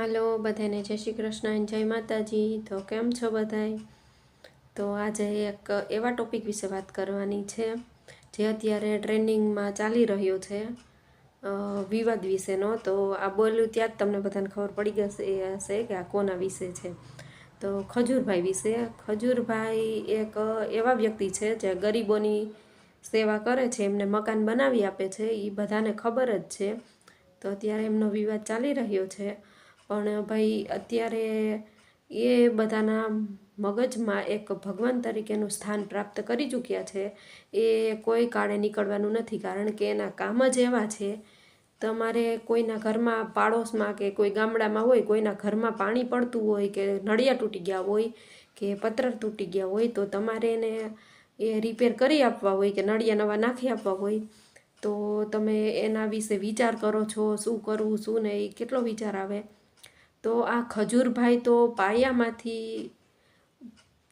હાલો, બધાને જય શ્રી કૃષ્ણ જય માતાજી. તો કેમ છો બધાય? તો આજે એક એવા ટોપિક વિશે વાત કરવાની છે, જે અત્યારે ટ્રેન્ડિંગમાં ચાલી રહ્યો છે વિવાદ વિશેનો. તો આ બોલ્યું ત્યાં જ તમને બધાને ખબર પડી ગશે હશે કે આ કોના વિશે છે. તો ખજૂરભાઈ વિશે. ખજૂરભાઈ એક એવા વ્યક્તિ છે જે ગરીબોની સેવા કરે છે, એમને મકાન બનાવી આપે છે એ બધાને ખબર જ છે. તો અત્યારે એમનો વિવાદ ચાલી રહ્યો છે. પણ ભાઈ અત્યારે એ બધાના મગજમાં એક ભગવાન તરીકેનું સ્થાન પ્રાપ્ત કરી ચૂક્યા છે. એ કોઈ કાળે નીકળવાનું નથી, કારણ કે એના કામ જ એવા છે. તમારે કોઈના ઘરમાં પાડોશમાં કે કોઈ ગામડામાં હોય, કોઈના ઘરમાં પાણી પડતું હોય કે નળિયા તૂટી ગયા હોય કે પત્ર તૂટી ગયા હોય, તો તમારે એને એ રિપેર કરી આપવા હોય કે નળિયા નવા નાખી આપવા હોય. તો તમે એના વિશે વિચાર કરો છો, શું કરવું, શું નહીં, કેટલો વિચાર આવે? તો આ ખજૂરભાઈ તો પાયામાંથી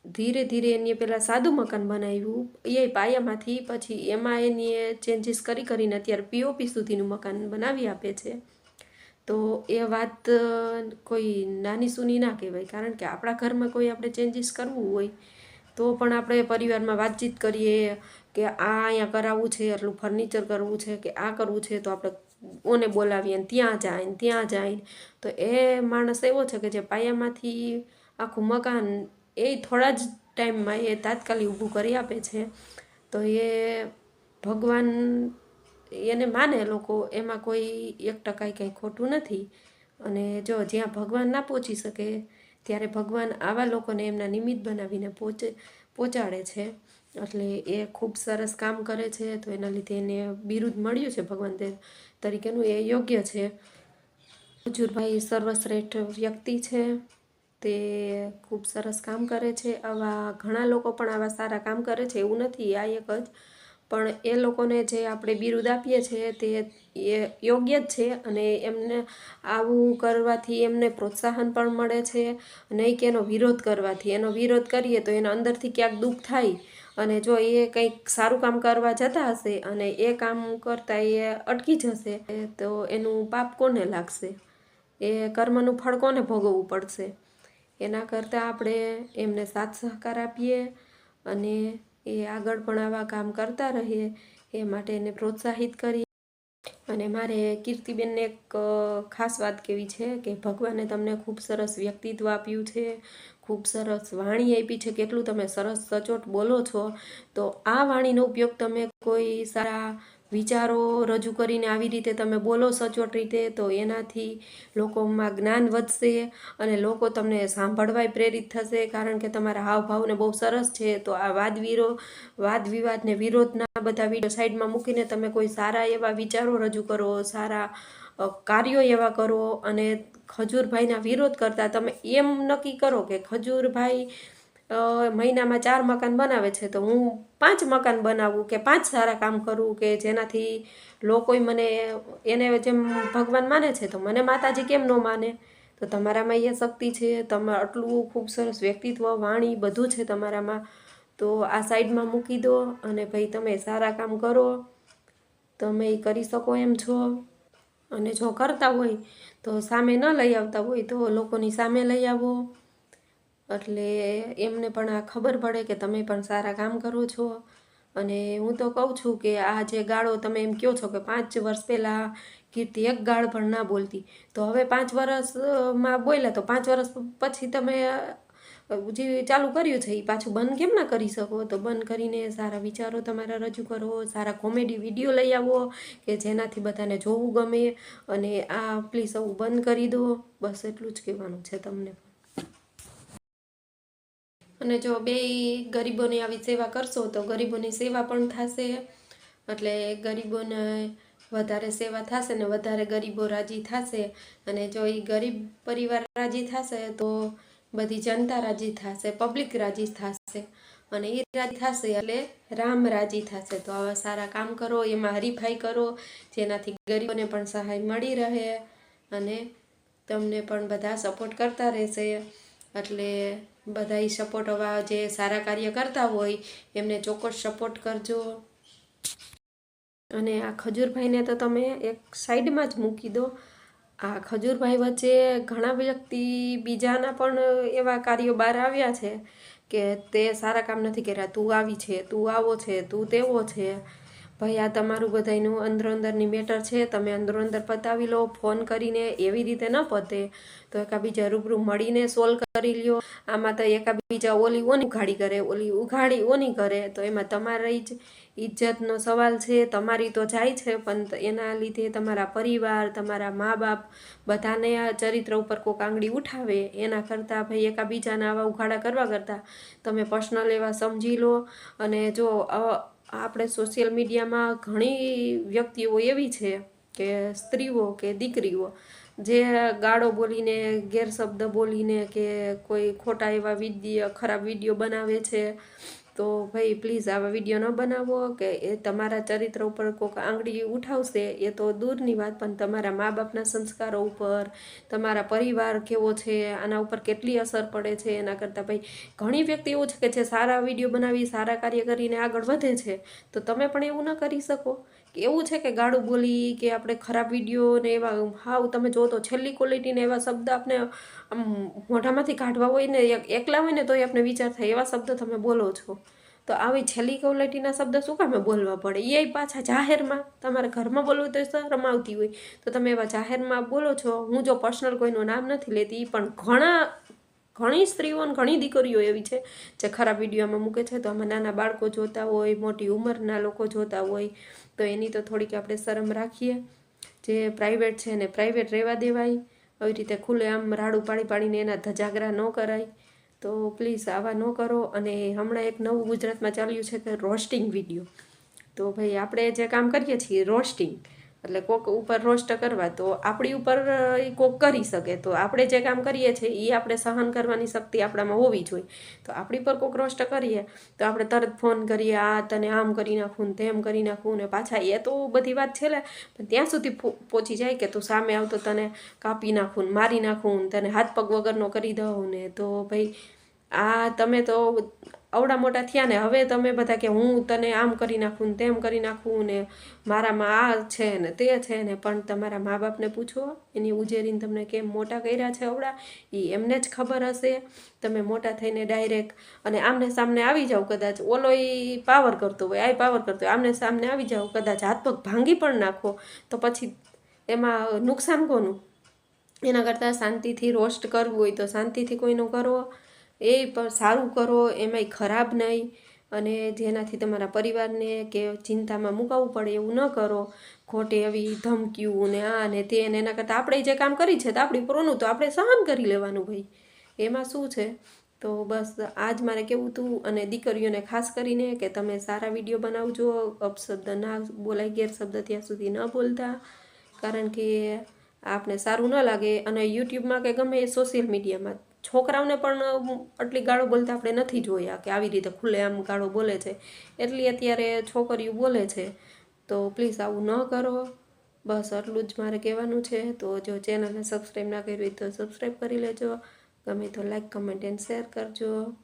ધીરે ધીરે એને પહેલાં સાદું મકાન બનાવ્યું. એ પાયામાંથી પછી એમાં એની ચેન્જીસ કરી કરીને અત્યારે પીઓપી સુધીનું મકાન બનાવી આપે છે. તો એ વાત કોઈ નાની સૂની ના કહેવાય, કારણ કે આપણા ઘરમાં કોઈ આપણે ચેન્જીસ કરવું હોય, તો પણ આપણે પરિવારમાં વાતચીત કરીએ કે આ અહીંયા કરાવવું છે એટલું ફર્નિચર કરવું છે, કે આ કરવું છે, તો આપણે ઓને બોલાવીએ ને ત્યાં જાય ને ત્યાં જાય તો એ માણસ એવો છે કે જે પાયામાંથી આખું મકાન એ થોડા જ ટાઈમમાં એ તાત્કાલિક ઊભું કરી આપે છે. તો એ ભગવાન એને માને લોકો, એમાં કોઈ એક ટકાય કંઈ ખોટું નથી. અને જો જ્યાં ભગવાન ના પહોંચી શકે, ત્યારે ભગવાન આવા લોકોને એમના નિમિત્ત બનાવીને પહોંચે પહોંચાડે છે. એટલે એ ખૂબ સરસ કામ કરે છે, તો એના લીધે એને બિરુદ મળ્યું છે ભગવાન તરીકેનું, એ યોગ્ય છે. હજુરભાઈ સર્વશ્રેષ્ઠ વ્યક્તિ છે, તે ખૂબ સરસ કામ કરે છે. આવા ઘણા લોકો પણ આવા સારા કામ કરે છે, એવું નથી, આ એક જ. પણ એ લોકોને જે આપણે બિરુદ આપીએ છીએ તે એ યોગ્ય જ છે અને એમને આવું કરવાથી એમને પ્રોત્સાહન પણ મળે છે. નહીં કે એનો વિરોધ કરવાથી. એનો વિરોધ કરીએ તો એના અંદરથી ક્યાંક દુઃખ થાય. અને જો એ કંઈક સારું કામ કરવા જતા હશે અને એ કામ કરતાં એ અટકી જશે, તો એનું પાપ કોને લાગશે? એ કર્મનું ફળ કોને ભોગવવું પડશે? એના કરતાં આપણે એમને સાથ સહકાર આપીએ અને એ આગળ પણ આવા કામ કરતા રહીએ, એ માટે એને પ્રોત્સાહિત કરી અને મારે કીર્તિબેનને એક ખાસ વાત કેવી છે કે ભગવાને તમને ખૂબ સરસ વ્યક્તિત્વ આપ્યું છે ખૂબ સરસ વાણી આપી છે, કેટલું તમે સરસ સચોટ બોલો છો. તો આ વાણીનો ઉપયોગ તમે કોઈ સારા વિચારો રજૂ કરીને આવી રીતે તમે બોલો સચોટ રીતે, તો એનાથી લોકોમાં જ્ઞાન વધશે અને લોકો તમને સાંભળવાય પ્રેરિત થશે. કારણ કે તમારા હાવભાવને બહુ સરસ છે. તો આ વાદવીરો વાદ વિવાદને વિરોધના બધા વીડિયો સાઈડમાં મૂકીને તમે કોઈ સારા એવા વિચારો રજૂ કરો, સારા કાર્યો એવા કરો અને ખજૂરભાઈના વિરોધ કરતાં તમે એમ નક્કી કરો કે ખજૂરભાઈ મહિનામાં ચાર મકાન બનાવે છે, તો હું પાંચ મકાન બનાવું કે પાંચ સારા કામ કરું કે જેનાથી લોકોએ મને એને જેમ ભગવાન માને છે, તો મને માતાજી કેમ ન માને? તો તમારામાં એ શક્તિ છે, તમે આટલું ખૂબ સરસ વ્યક્તિત્વ, વાણી બધું છે તમારામાં, તો આ સાઈડમાં મૂકી દો અને ભાઈ તમે સારા કામ કરો, તમે એ કરી શકો એમ છો. અને જો કરતા હોય તો સામે ન લઈ આવતા હોય તો લોકોની સામે લઈ આવો. એટલે એમને પણ આ ખબર પડે કે તમે પણ સારા કામ કરો છો. અને હું તો કહું છું કે આ જે ગાળો તમે એમ કહો છો કે પાંચ વર્ષ પહેલાં કીર્તિ એક ગાળ પણ ના બોલતી. તો હવે પાંચ વર્ષમાં બોલ્યા તો પાંચ વર્ષ પછી તમે, જે ચાલુ કર્યું છે એ પાછું બંધ કેમ ના કરી શકો? તો બંધ કરીને સારા વિચારો તમારા રજૂ કરો, સારા કોમેડી વીડિયો લઈ આવો કે જેનાથી બધાને જોવું ગમે. અને આ પ્લીઝ આવું બંધ કરી દો. બસ એટલું જ કહેવાનું છે તમને અને જો બે ગરીબોની આવી સેવા કરશો, તો ગરીબોની સેવા પણ થશે. એટલે ગરીબોને વધારે સેવા થશે ને વધારે ગરીબો રાજી થશે. અને જો એ ગરીબ પરિવાર રાજી થશે, તો બધી જનતા રાજી થશે પબ્લિક રાજી થશે. અને એ રાજી થશે એટલે રામ રાજી થશે. તો આવા સારા કામ કરો, એમાં હરીફાઈ કરો, જેનાથી ગરીબોને પણ સહાય મળી રહે અને તમને પણ બધા સપોર્ટ કરતા રહેશે. એટલે બધા સપોર્ટ આવા જે સારા કાર્ય કરતા હોય, એમને ચોક્કસ સપોર્ટ કરજો. અને આ ખજૂરભાઈને તો તમે એક સાઈડમાં જ મૂકી દો. આ ખજૂરભાઈ વચ્ચે ઘણા વ્યક્તિ બીજાના પણ એવા કાર્યો બહાર આવ્યા છે કે તે સારા કામ નથી કર્યા. તું આવી છે, તું આવો છે, તું તેવો છે. ભાઈ આ તમારું બધાયનું અંદરો અંદરની મેટર છે. તમે અંદરો અંદર પતાવી લો ફોન કરીને એવી રીતે ન પતે. તો એકાબીજા રૂબરૂ મળીને સોલ્વ કરી લ્યો. આમાં તો એકાબીજા ઓલી ઓની ઉઘાડી કરે, ઓલી ઉઘાડી ઓની કરે. તો એમાં તમારી જ ઇજ્જતનો સવાલ છે. તમારી તો જાય છે, પણ એના લીધે તમારા પરિવાર, તમારા મા બાપ બધાને આ ચરિત્ર ઉપર કોક આંગળી ઉઠાવે. એના કરતાં ભાઈ એકાબીજાના આવા ઉઘાડા કરવા કરતાં તમે પર્સનલ એવા સમજી લો. અને જો આપણે સોશિયલ મીડિયામાં ઘણી વ્યક્તિઓ એવી છે કે સ્ત્રીઓ કે દીકરીઓ, જે ગાળો બોલીને, ગેરશબ્દ બોલીને કે કોઈ ખોટા એવા વીડિયો ખરાબ વીડિયો બનાવે છે તો ભાઈ પ્લીઝ આવા વીડિયો ન બનાવો કે એ તમારા ચરિત્ર ઉપર કોઈક આંગળી ઉઠાવશે, એ તો દૂરની વાત, પણ તમારા મા બાપના સંસ્કારો ઉપર, તમારા પરિવાર કેવો છે, આના ઉપર કેટલી અસર પડે છે, એના કરતાં ભાઈ, ઘણી વ્યક્તિ એવું છે કે જે સારા વીડિયો બનાવી, સારા કાર્ય કરીને આગળ વધે છે. તો તમે પણ એવું ન કરી શકો. એવું છે કે ગાળું બોલી કે આપણે ખરાબ વીડિયો ને એવા હાવ તમે જો તો છેલ્લી ક્વોલિટીને એવા શબ્દ આપણે આમ મોઢામાંથી કાઢવા હોય ને એક- એકલા હોય ને તોય આપણે વિચાર થાય, એવા શબ્દ તમે બોલો છો. તો આવી છેલ્લી ક્વોલિટીના શબ્દ શું કામે બોલવા પડે? એ પાછા જાહેરમાં, તમારે ઘરમાં બોલવું તો શરમ આવતી હોય. તો તમે એવા જાહેરમાં બોલો છો. હું જો પર્સનલ કોઈનું નામ નથી લેતી પણ ઘણા ઘણી સ્ત્રીઓ અને ઘણી દીકરીઓ એવી છે જે ખરાબ વિડીયોમાં મૂકે છે. તો આમાં નાના બાળકો જોતા હોય, મોટી ઉંમરના લોકો જોતા હોય, તો એની તો થોડીક આપણે શરમ રાખીએ. જે પ્રાઇવેટ છે એને પ્રાઇવેટ રહેવા દેવાય. આવી રીતે ખુલ્લે આમ રાડું પાડી પાડીને એના ધજાગરા ન કરાય. તો પ્લીઝ આવા ન કરો. અને હમણાં એક નવું ગુજરાતમાં ચાલ્યું છે કે રોસ્ટિંગ વીડિયો તો ભાઈ આપણે જે કામ કરીએ છીએ રોસ્ટિંગ એટલે કોક ઉપર રોસ્ટ કરવા, તો આપણી ઉપર એ કોક કરી શકે. તો આપણે જે કામ કરીએ છીએ એ આપણે સહન કરવાની શક્તિ આપણામાં હોવી જોઈએ. તો આપણી પર કોક રોસ્ટ કરીએ, તો આપણે તરત ફોન કરીએ, આ તને આમ કરી નાખું ને તેમ કરી નાખું ને પાછા. એ તો બધી વાત છેલ્લે પણ ત્યાં સુધી પહોંચી જાય કે તું સામે આવતો તને કાપી નાખું ને મારી નાખું ને તને હાથ પગ વગરનો કરી દઉં ને, તો ભાઈ આ તમે તો અવડા મોટા થયા ને હવે તમે બધા કે હું તને આમ કરી નાખું ને તેમ કરી નાખું ને મારામાં આ છે ને તે છે ને, પણ તમારા મા બાપને પૂછો, એની ઉજેરીને તમને કેમ મોટા કર્યા છે અવડા એ એમને જ ખબર હશે. તમે મોટા થઈને ડાયરેક્ટ અને આમને સામને આવી જાઓ કદાચ. ઓલો એ પાવર કરતો હોય, આ પાવર કરતો હોય. આમને સામને આવી જાઓ કદાચ. હાથ પગ ભાંગી પણ નાખો. તો પછી એમાં નુકસાન કોનું? એના કરતાં શાંતિથી રોસ્ટ કરવું હોય તો શાંતિથી કોઈનું કરો. એ પણ સારું કરો, એમાંય ખરાબ નહીં. અને જેનાથી તમારા પરિવારને કે ચિંતામાં મૂકાવવું પડે એવું ન કરો. ખોટે એવી ધમકીઓ ને આ ને તે ને એના કરતાં આપણે જે કામ કરી છે, તો આપણી પ્રોનું તો આપણે સહન કરી લેવાનું ભાઈ. એમાં શું છે? તો બસ આજ મારે કેવું હતું અને દીકરીઓને ખાસ કરીને કે તમે સારા વીડિયો બનાવજો, અપશબ્દ ના બોલાય, ગેરશબ્દ ત્યાં સુધી ન બોલતા. કારણ કે આપણે સારું ન લાગે અને યુટ્યુબમાં કે ગમે એ સોશિયલ મીડિયામાં છોકરાઓને પણ આટલી ગાળો બોલતા આપણે નથી જોયા કે આવી રીતે ખુલ્લે આમ ગાળો બોલે છે. એટલી અત્યારે છોકરીઓ બોલે છે. તો પ્લીઝ આવું ન કરો. બસ આટલું જ મારે કહેવાનું છે. તો જો ચેનલને સબસ્ક્રાઈબ ના કરી હોય તો સબસ્ક્રાઈબ કરી લેજો. ગમે તો લાઈક, કમેન્ટ એન્ડ શેર કરજો.